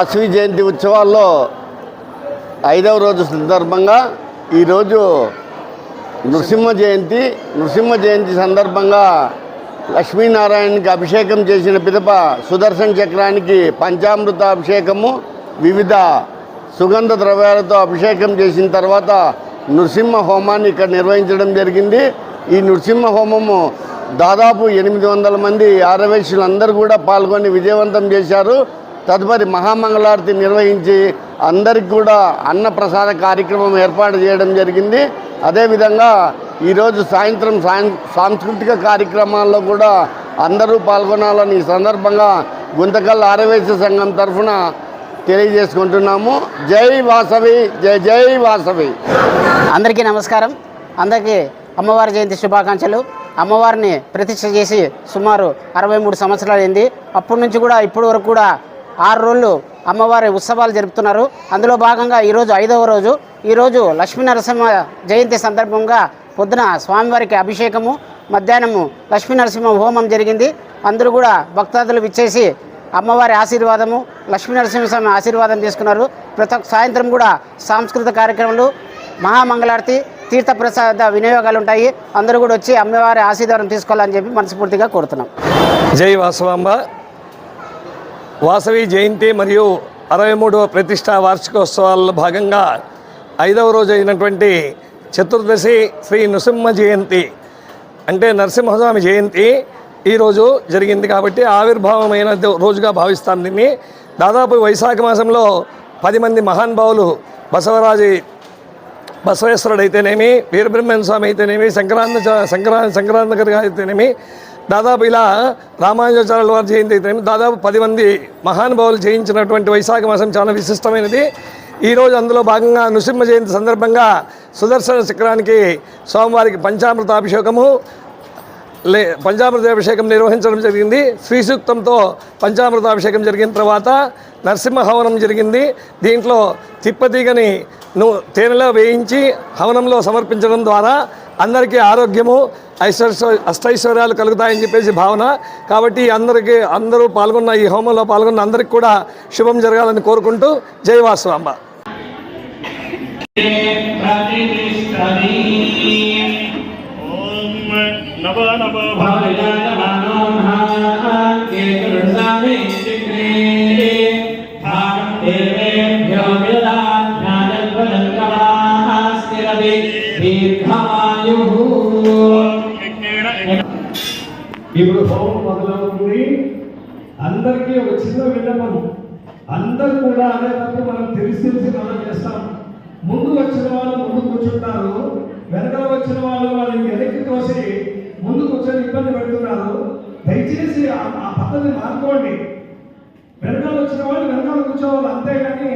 వాసవి జయంతి ఉత్సవాల్లో ఐదవ రోజు సందర్భంగా ఈరోజు నృసింహ జయంతి నృసింహ జయంతి సందర్భంగా లక్ష్మీనారాయణకి అభిషేకం చేసిన పిదప సుదర్శన చక్రానికి పంచామృత అభిషేకము వివిధ సుగంధ ద్రవ్యాలతో అభిషేకం చేసిన తర్వాత నృసింహ హోమాన్ని ఇక్కడ నిర్వహించడం జరిగింది. ఈ నృసింహ హోమము దాదాపు ఎనిమిది వందల మంది ఆరవేశులందరూ కూడా పాల్గొని విజయవంతం చేశారు. తదుపరి మహామంగళారతి నిర్వహించి అందరికి కూడా అన్నప్రసాద కార్యక్రమం ఏర్పాటు చేయడం జరిగింది. అదేవిధంగా ఈరోజు సాయంత్రం సాయం సాంస్కృతిక కార్యక్రమాల్లో కూడా అందరూ పాల్గొనాలని ఈ సందర్భంగా గుంతకల్ ఆరవేశ సంఘం తరఫున తెలియజేసుకుంటున్నాము. జై వాసవి జై జై వాసవి. అందరికీ నమస్కారం. అందరికీ అమ్మవారి జయంతి శుభాకాంక్షలు. అమ్మవారిని ప్రతిష్ట చేసి సుమారు అరవై మూడు సంవత్సరాలు అయింది. అప్పటి నుంచి కూడా ఇప్పటి వరకు కూడా ఆరు రోజులు అమ్మవారి ఉత్సవాలు జరుపుతున్నారు. అందులో భాగంగా ఈరోజు ఐదవ రోజు. ఈరోజు లక్ష్మీ నరసింహ జయంతి సందర్భంగా పొద్దున స్వామివారికి అభిషేకము మధ్యాహ్నము లక్ష్మీ నరసింహ హోమం జరిగింది. అందరూ కూడా భక్తాదులు విచ్చేసి అమ్మవారి ఆశీర్వాదము లక్ష్మీ నరసింహస్వామి ఆశీర్వాదం తీసుకున్నారు. ప్రతి సాయంత్రం కూడా సాంస్కృతిక కార్యక్రమాలు మహామంగళారతి తీర్థప్రసాద వినియోగాలు ఉంటాయి. అందరూ కూడా వచ్చి అమ్మవారి ఆశీర్వాదం తీసుకోవాలని చెప్పి మనస్ఫూర్తిగా కోరుతున్నాం. జై వాసవాంబ. వాసవి జయంతి మరియు అరవై మూడవ ప్రతిష్టా వార్షికోత్సవాల్లో భాగంగా ఐదవ రోజు అయినటువంటి చతుర్దశి శ్రీ నృసింహ జయంతి అంటే నరసింహస్వామి జయంతి ఈరోజు జరిగింది కాబట్టి ఆవిర్భావమైన రోజుగా భావిస్తాం దీన్ని. దాదాపు వైశాఖ మాసంలో పది మంది మహానుభావులు బసవరాజు బసవేశ్వరుడు అయితేనేమి వీరబ్రహ్మణ స్వామి అయితేనేమి సంక్రాంత సంక్రా సంక్రాంతి అయితేనేమి దాదాపు ఇలా రామానుజాచార్యుల వారి జయంతి దాదాపు పది మంది మహానుభావులు జయించినటువంటి వైశాఖ మాసం చాలా విశిష్టమైనది. ఈరోజు అందులో భాగంగా నృసింహ జయంతి సందర్భంగా సుదర్శన చక్రానికి స్వామివారికి పంచామృతాభిషేకము లే పంచామృతాభిషేకం నిర్వహించడం జరిగింది. శ్రీసూక్తంతో పంచామృతాభిషేకం జరిగిన తర్వాత నరసింహ హవనం జరిగింది. దీంట్లో తిప్పతీగని ను తేనెలో వేయించి హవనంలో సమర్పించడం ద్వారా అందరికీ ఆరోగ్యము ఐశ్వర్య అష్టైశ్వర్యాలు కలుగుతాయని చెప్పేసి భావన. కాబట్టి అందరికీ అందరూ పాల్గొన్న ఈ హోమంలో పాల్గొన్న అందరికీ కూడా శుభం జరగాలని కోరుకుంటూ జై వాసువాంబ ఓం నవ నవ ఇప్పుడు హోమం మొదలవుతుంది. అందరికీ ఒక చిన్న విన్నపం. అందరు కూడా అనేటప్పుడు మనం తెలిసి తెలిసి మనం చేస్తాం. ముందు వచ్చిన వాళ్ళు ముందు కూర్చుంటారు. వెనకాల వచ్చిన వాళ్ళు వాళ్ళని వెనక్కి తోసి ముందు కూర్చొని ఇబ్బంది పెడుతున్నారు. దయచేసి ఆ ఆ పద్ధతిని మార్చుకోండి. వెనకాల వచ్చిన వాళ్ళు వెనకాల కూర్చోవాలి అంతేగాని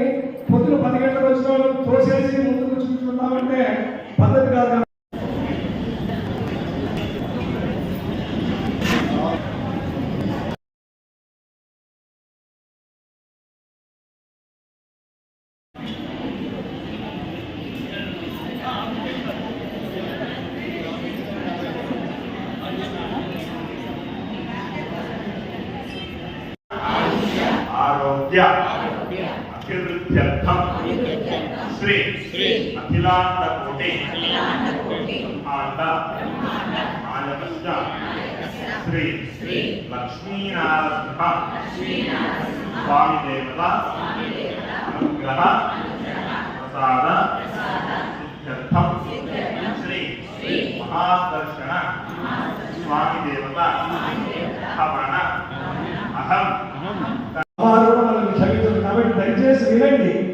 పొద్దున పది గంటలకు వచ్చిన వాళ్ళు తోసేసి ముందు కూర్చుంటున్నామంటే పద్ధతి కాదు కదా. ఆరోగ్య అభివృద్ధ్యర్థం శ్రీ అఖిలాండ కోటి బ్రహ్మాండ. ఆలకస్య శ్రీ లక్ష్మీనారసింహ. స్వామి దేవత అనుగ్రహ. ప్రసాద. సిద్ధ్యర్థం. శ్రీ మహాదర్శన. స్వామి దేవత అహం వారు కూడా మనల్ని క్షమించరు కాబట్టి దయచేసి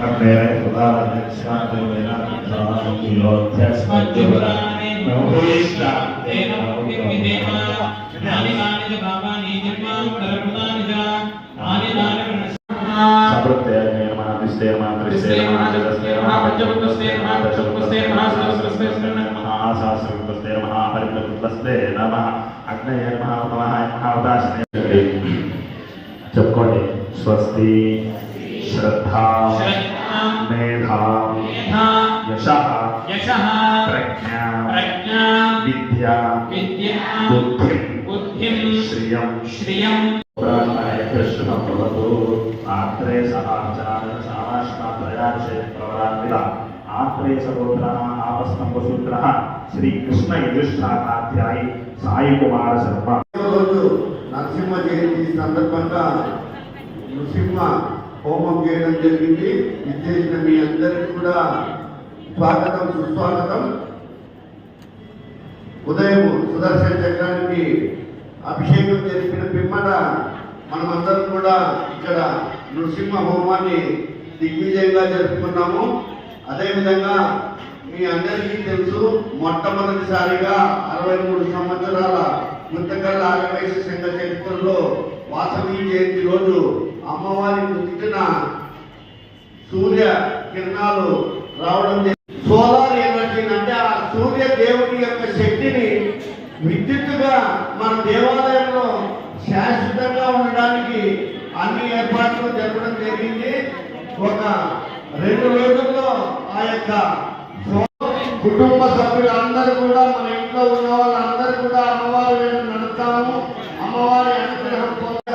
Candere, Sodara, Santo, Venato, Santo, Kilo, Tesma, Jurame, Noista, Teno, Videma, Nani, Nani, Baba, Nijima, Karpudanija, Nani, Nani, Sabrate, Mana, Vistema, Tristema, Tristema, Pajaputastema, Pajaputastema, Sasrastema, Mahasasrastema, Pariputastema, Nama, Agnaya, Mahavaya, Mahavadasne, Chapkote, Swasti, శ్రద్ధ మేధా యశ ప్రజ్ఞ విద్య బుద్ధి శ్రియం శ్రియం కృష్ణం భవతు ఆత్రే సహాచారణ సామాష్టాత్రయాశే ప్రవరాన్విత ఆత్రే సగోత్ర ఆపస్తంభసూత్ర శ్రీకృష్ణ యజుష్ఠానాధ్యాయి సాయి కుమార శర్మ నరసింహ జయంతి సందర్భంగా నృసింహ హోమం చేయడం జరిగింది. విచ్చేసిన మీ అందరికీ కూడా స్వాగతం సుస్వాగతం. ఉదయం సుదర్శన చక్రానికి అభిషేకం జరిపిన పిమ్మట మనమందరం కూడా ఇక్కడ నృసింహ హోమాన్ని దిగ్విజయంగా జరుపుకున్నాము. అదేవిధంగా మీ అందరికీ తెలుసు మొట్టమొదటిసారిగా అరవై మూడు సంవత్సరాల ముంతకల్ ఆగవేశ సంఘ చరిత్రలో వాసవి జయంతి రోజు అమ్మవారి పుట్టిన సూర్య కిరణాలు రావడం సోలార్ ఎనర్జీ అంటే ఆ సూర్య దేవుడి యొక్క శక్తిని విద్యుత్తుగా మన దేవాలయంలో శాశ్వతంగా ఉండడానికి అన్ని ఏర్పాట్లు జరపడం జరిగింది. ఒక రెండు రోజుల్లో ఆ యొక్క కుటుంబ కుటుంబ సభ్యులందరూ కూడా మన ఇంట్లో ఉన్న వాళ్ళందరూ కూడా అమ్మవారి నడుతాము అమ్మవారి అనుగ్రహం పొంద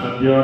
సద్యో